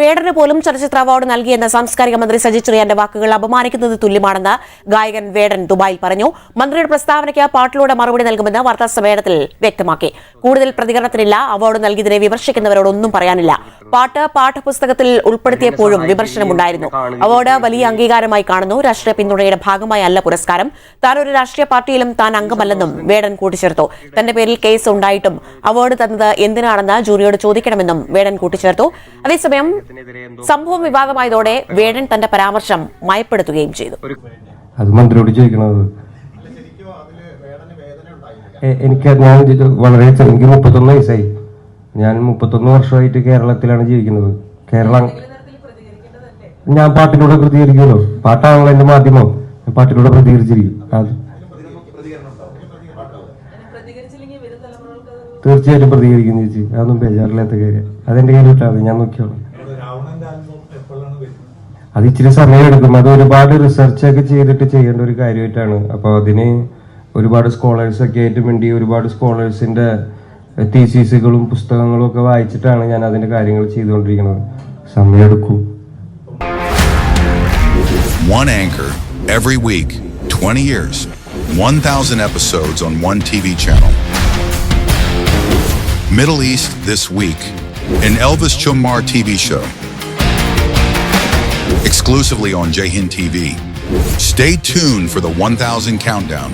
വേടന് പോലും ചലച്ചിത്ര അവാർഡ് നൽകിയെന്ന സാംസ്കാരിക മന്ത്രി സജി ചെറിയാന്റെ വാക്കുകൾ അപമാനിക്കുന്നത് തുല്യമാണെന്ന് ഗായകൻ വേടൻ ദുബായിൽ പറഞ്ഞു. മന്ത്രിയുടെ പ്രസ്താവനയ്ക്ക് പാട്ടിലൂടെ മറുപടി നൽകുമെന്ന് വാർത്താ സമ്മേളനത്തിൽ വ്യക്തമാക്കി. കൂടുതൽ പ്രതികരണത്തിനില്ല അവാർഡ് നൽകിയതിനെ വിമർശിക്കുന്നവരോട് ഒന്നും പറയാനില്ല. പാട്ട് പാഠപുസ്തകത്തിൽ ഉൾപ്പെടുത്തിയപ്പോഴും വിമർശനമുണ്ടായിരുന്നു. അവാർഡ് വലിയ അംഗീകാരമായി കാണുന്നു. രാഷ്ട്രീയ പിന്തുണയുടെ ഭാഗമായി അല്ല പുരസ്കാരം. താൻ ഒരു രാഷ്ട്രീയ പാർട്ടിയിലും താൻ അംഗമല്ലെന്നും വേടൻ കൂട്ടിച്ചേർത്തു. തന്റെ പേരിൽ കേസ് ഉണ്ടായിട്ടും അവാർഡ് തന്നത് എന്തിനാണെന്ന് ജൂറിയോട് ചോദിക്കണമെന്നും വേടൻ കൂട്ടിച്ചേർത്തു. അതേസമയം സംഭവം വിവാദമായതോടെ വേടൻ തന്റെ പരാമർശം മയപ്പെടുത്തുകയും ചെയ്തു. അത് മന്ത്രിയോട് ചോദിക്കണത്. എനിക്ക് ഞാൻ വളരെ എനിക്ക് മുപ്പത്തൊന്ന് വയസ്സായി. ഞാൻ മുപ്പത്തൊന്ന് വർഷമായിട്ട് കേരളത്തിലാണ് ജീവിക്കുന്നത്. കേരളം ഞാൻ പാട്ടിലൂടെ പ്രതികരിക്കുമല്ലോ പാട്ടാണല്ലോ എന്റെ മാധ്യമം. ഞാൻ പാട്ടിലൂടെ പ്രതികരിച്ചിരിക്കും. അത് തീർച്ചയായിട്ടും പ്രതികരിക്കുന്നു ചേച്ചി. അതൊന്നും ബേജാറില്ലാത്ത കാര്യം. അതെന്റെ കയ്യിൽ വിട്ടാൽ ഞാൻ നോക്കിയോളാം അത് ഇച്ചിരി സമയമെടുക്കും അത് ഒരുപാട് റിസർച്ച് ഒക്കെ ചെയ്തിട്ട് ചെയ്യേണ്ട ഒരു കാര്യമായിട്ടാണ് അപ്പോൾ അതിന് ഒരുപാട് സ്കോളേഴ്സ് ഒക്കെ ആയിട്ട് വേണ്ടി ഒരുപാട് സ്കോളേഴ്സിന്റെ തീസീസുകളും പുസ്തകങ്ങളും ഒക്കെ വായിച്ചിട്ടാണ് ഞാൻ അതിന്റെ കാര്യങ്ങൾ ചെയ്തുകൊണ്ടിരിക്കുന്നത് സമയമെടുക്കും One anchor every week, 20 years, 1,000 episodes on one TV channel. Middle East this week, an Elvis Chumar TV show. Exclusively on Jahin TV. Stay tuned for the 1,000 countdown